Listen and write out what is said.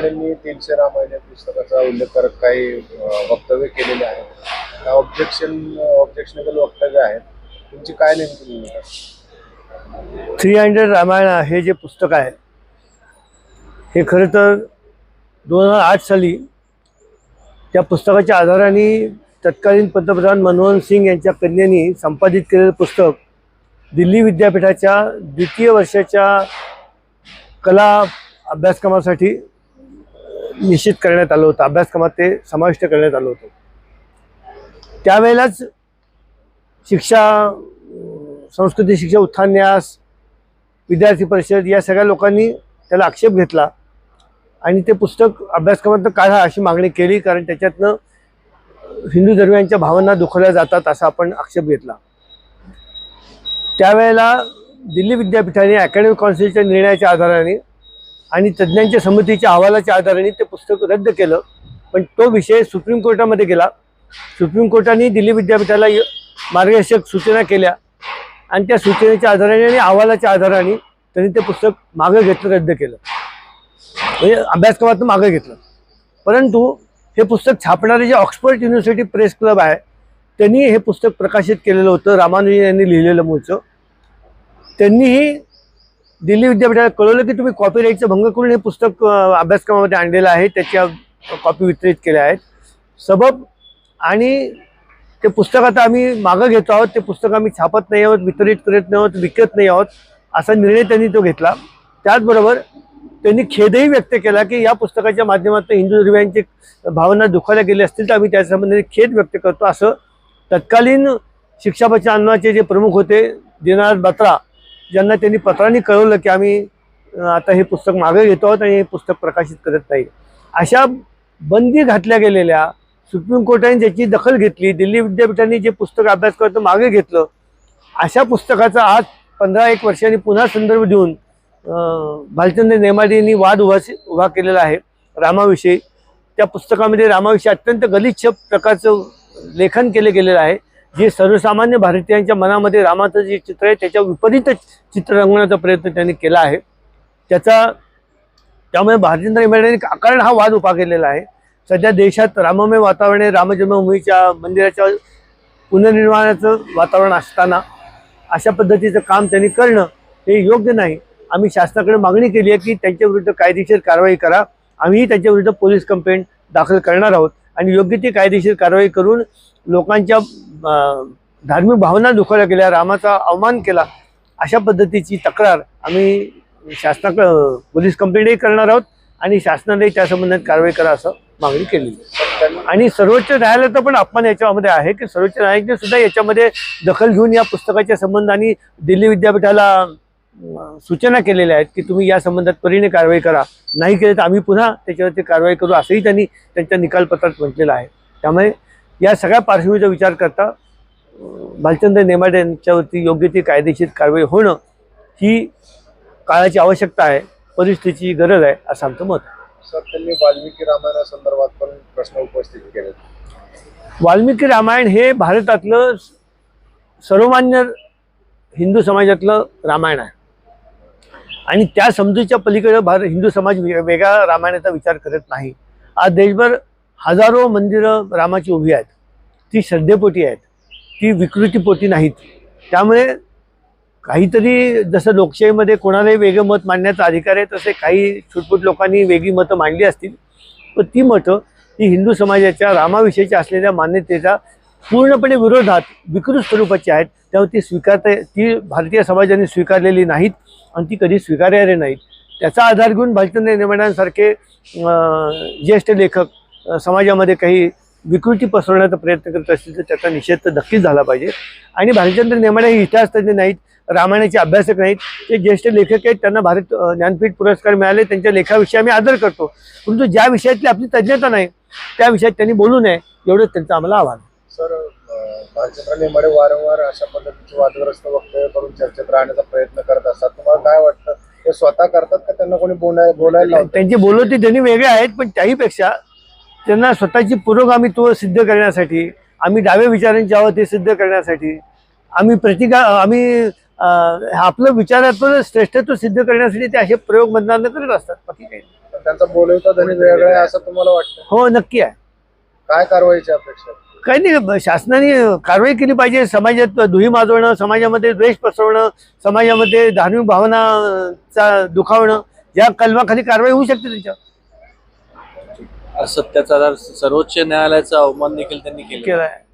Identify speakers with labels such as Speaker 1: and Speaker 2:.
Speaker 1: रामायणांनी तीनशे रामायण या पुस्तकाचा उल्लेख करत काही वक्तव्य केलेले आहेत. ऑब्जेक्शन ऑब्जेक्शनेबल वक्तव्य आहेत. तुमची काय नेमकी भूमिका?
Speaker 2: थ्री हंड्रेड रामायण हे जे पुस्तक आहे हे खरं तर दोन हजार आठ साली त्या पुस्तकाच्या आधाराने तत्कालीन पंतप्रधान मनमोहन सिंग यांच्या कन्येनी संपादित केलेलं पुस्तक दिल्ली विद्यापीठाच्या द्वितीय वर्षाच्या कला अभ्यासक्रमासाठी निश्चित करण्यात आलं होतं. अभ्यासक्रमात ते समाविष्ट करण्यात आलं होतं. त्यावेळेलाच शिक्षा संस्कृती शिक्षा उत्थान न्यास विद्यार्थी परिषद या सगळ्या लोकांनी त्याला आक्षेप घेतला. आणि ते पुस्तक अभ्यासक्रमातनं काढा अशी मागणी केली कारण त्याच्यातनं हिंदू धर्मियांच्या भावना दुखवल्या जातात असा आपण आक्षेप घेतला. त्यावेळेला दिल्ली विद्यापीठाने अकॅडमिक काउन्सिलच्या निर्णयाच्या आधाराने आणि तज्ज्ञांच्या समितीच्या अहवालाच्या आधाराने ते पुस्तक रद्द केलं. पण तो विषय सुप्रीम कोर्टामध्ये गेला. सुप्रीम कोर्टाने दिल्ली विद्यापीठाला य- मार्गदर्शक सूचना केल्या. आणि त्या सूचनेच्या आधाराने आणि अहवालाच्या आधाराने त्यांनी ते पुस्तक मागं घेतलं रद्द केलं. म्हणजे अभ्यासक्रमातून मागं घेतलं. परंतु हे पुस्तक छापणारे जे ऑक्सफर्ड युनिव्हर्सिटी प्रेस क्लब आहे त्यांनी हे पुस्तक प्रकाशित केलेलं होतं. रामानुजन यांनी लिहिलेलं मूळचं. त्यांनीही दिल्ली विद्यापीठाला कळवलं की तुम्ही कॉपीराईटचा भंग करून हे पुस्तक अभ्यासक्रमामध्ये आणलेलं आहे त्याच्या कॉपी वितरित केल्या आहेत. सबब आणि ते पुस्तक आता आम्ही मागं घेतो आहोत ते पुस्तक आम्ही छापत नाही आहोत वितरित करत नाही आहोत विकत नाही आहोत असा निर्णय त्यांनी तो घेतला. त्याचबरोबर त्यांनी खेदही व्यक्त केला की या पुस्तकाच्या माध्यमातून हिंदू धर्मियांची भावना दुखावल्या गेली असतील तर आम्ही त्यासंबंधी खेद व्यक्त करतो. असं तत्कालीन शिक्षा बचाव आंदोलनाचे जे प्रमुख होते दिनानाथ बत्रा ज्यांना त्यांनी पत्रांनी कळवलं की आम्ही आता हे पुस्तक मागे घेतो आहोत आणि हे पुस्तक प्रकाशित करत नाही. अशा बंदी घातल्या गेलेल्या सुप्रीम कोर्टाने ज्याची दखल घेतली दिल्ली विद्यापीठाने जे पुस्तक अभ्यास करतं मागे घेतलं अशा पुस्तकाचा आज पंधरा एक वर्षांनी पुन्हा संदर्भ देऊन भालचंद्र नेमाडेंनी वाद उभा उभा केलेला आहे रामाविषयी. त्या पुस्तकामध्ये रामाविषयी अत्यंत गलिच्छ प्रकारचं लेखन केलं गेलेलं आहे. जे सर्वसामान्य भारतीयांच्या मनामध्ये रामाचं जे चित्र आहे त्याच्या विपरीत चित्र रंगवण्याचा प्रयत्न त्यांनी केला आहे. त्याचा त्यामुळे भालचंद्र नेमाडेंनी कारण हा वाद उभा केलेला आहे. सध्या देशात राममय वातावरण आहे रामजन्मभूमीच्या मंदिराच्या पुनर्निर्माणाचं वातावरण असताना अशा पद्धतीचं काम त्यांनी करणं हे योग्य नाही. आम्ही शासनाकडे मागणी केली आहे की त्यांच्या विरुद्ध कायदेशीर कारवाई करा. आम्हीही त्यांच्याविरुद्ध पोलीस कंप्लेंट दाखल करणार आहोत. आणि योग्य ती कायदेशीर कारवाई करून लोकांच्या धार्मिक भावना दुखावल्या गेल्या रामाचा अवमान केला अशा पद्धतीची तक्रार आम्ही शासनाकडं पोलीस कंप्लेंटही करणार आहोत आणि शासनाने त्या संबंधात कारवाई करा असं मागणी केलेली आहे आणि सर्वोच्च न्यायालयाचा पण अपमान याच्यामध्ये आहे की सर्वोच्च न्यायालयाने सुद्धा याच्यामध्ये दखल घेऊन या पुस्तकाच्या संबंधाने दिल्ली विद्यापीठाला सूचना केलेल्या आहेत की तुम्ही या संबंधात परीने कारवाई करा. नाही केलं तर आम्ही पुन्हा त्याच्यावरती कारवाई करू असंही त्यांनी त्यांच्या निकालपत्रात म्हटलेलं आहे. त्यामुळे या सगळ्या पार्श्वभूमीचा विचार करता भालचंद्र नेमाडे यांच्यावरती योग्य ती कायदेशीर कारवाई होणं ही काळाची आवश्यकता आहे परिस्थितीची गरज आहे असं आमचं मत आहे.
Speaker 1: सर त्यांनी वाल्मिकी रामायणासंदर्भात पण प्रश्न उपस्थित केले
Speaker 2: वाल्मिकी रामायण हे भारतातलं सर्वमान्य हिंदू समाजातलं रामायण आहे. आणि त्या समजूच्या पलीकडे भारत हिंदू समाज वे- वेगळा रामायणाचा विचार करत नाही. आज देशभर हजारो मंदिरं रामाची उभी आहेत. ती श्रद्धेपोटी आहेत. ती विकृतीपोटी नाहीत. त्यामुळे काहीतरी जसं लोकशाहीमध्ये कोणालाही वेगळं मत मांडण्याचा अधिकार आहे तसे काही छुटपुट लोकांनी वेगळी मतं मांडली असतील. पण ती मतं ही हिंदू समाजाच्या रामाविषयीच्या असलेल्या मान्यतेचा पूर्णपणे विरोधात विकृत स्वरूपाची आहेत. त्यामुळे ती स्वीकारता ती भारतीय समाजाने स्वीकारलेली नाहीत आणि ती कधी स्वीकार्यार्ह नाहीत. त्याचा आधार घेऊन भालचंद्र नेमाड्यांसारखे ज्येष्ठ लेखक समाजामध्ये काही विकृती पसरवण्याचा प्रयत्न करत असतील तर त्याचा निषेध तर नक्कीच झाला पाहिजे. आणि भालचंद्र नेमाडे हे इतिहासतज्ञ नाहीत रामायणाचे अभ्यासक नाहीत. ते ज्येष्ठ लेखक आहेत त्यांना भारत ज्ञानपीठ पुरस्कार मिळाले त्यांच्या लेखाविषयी आम्ही आदर करतो. परंतु ज्या विषयातली आपली तज्ज्ञता नाही त्या विषयात त्यांनी बोलू नये एवढंच त्यांचं आम्हाला आव्हान.
Speaker 1: सर भालचंद्र नेमाडे वारंवार अशा पद्धतीचे वादग्रस्त वक्तव्य करून चर्चेत राहण्याचा प्रयत्न करत असतात. तुम्हाला काय वाटतं? ते स्वतः करतात का त्यांना कोणी बोलाय बोलायला
Speaker 2: त्यांची बोलवती त्यांनी वेगळे आहेत पण त्याहीपेक्षा त्यांना स्वतःची पुरोगामित्व सिद्ध करण्यासाठी आम्ही डाव्या विचारांचे आहोत ते सिद्ध करण्यासाठी आम्ही प्रतिका आम्ही आपलं विचारातून श्रेष्ठत्व सिद्ध करण्यासाठी ते असे प्रयोग मधनांतर करत असतात बाकी काही.
Speaker 1: त्यांचा बोलवता धनी वेगळा आहे असं तुम्हाला वाटतं?
Speaker 2: हो नक्की आहे. काय
Speaker 1: कारवाईची अपेक्षा?
Speaker 2: काही नाही शासनाने कारवाई केली पाहिजे. समाजात दुही माजवणं समाजामध्ये द्वेष पसरवणं समाजामध्ये धार्मिक भावनाचा दुखावणं या कलमाखाली कारवाई होऊ शकते त्याच्यावर.
Speaker 3: असत्याचा आधार सर्वोच्च न्यायालयाचा अवमान देखील त्यांनी केला.
Speaker 2: केला आहे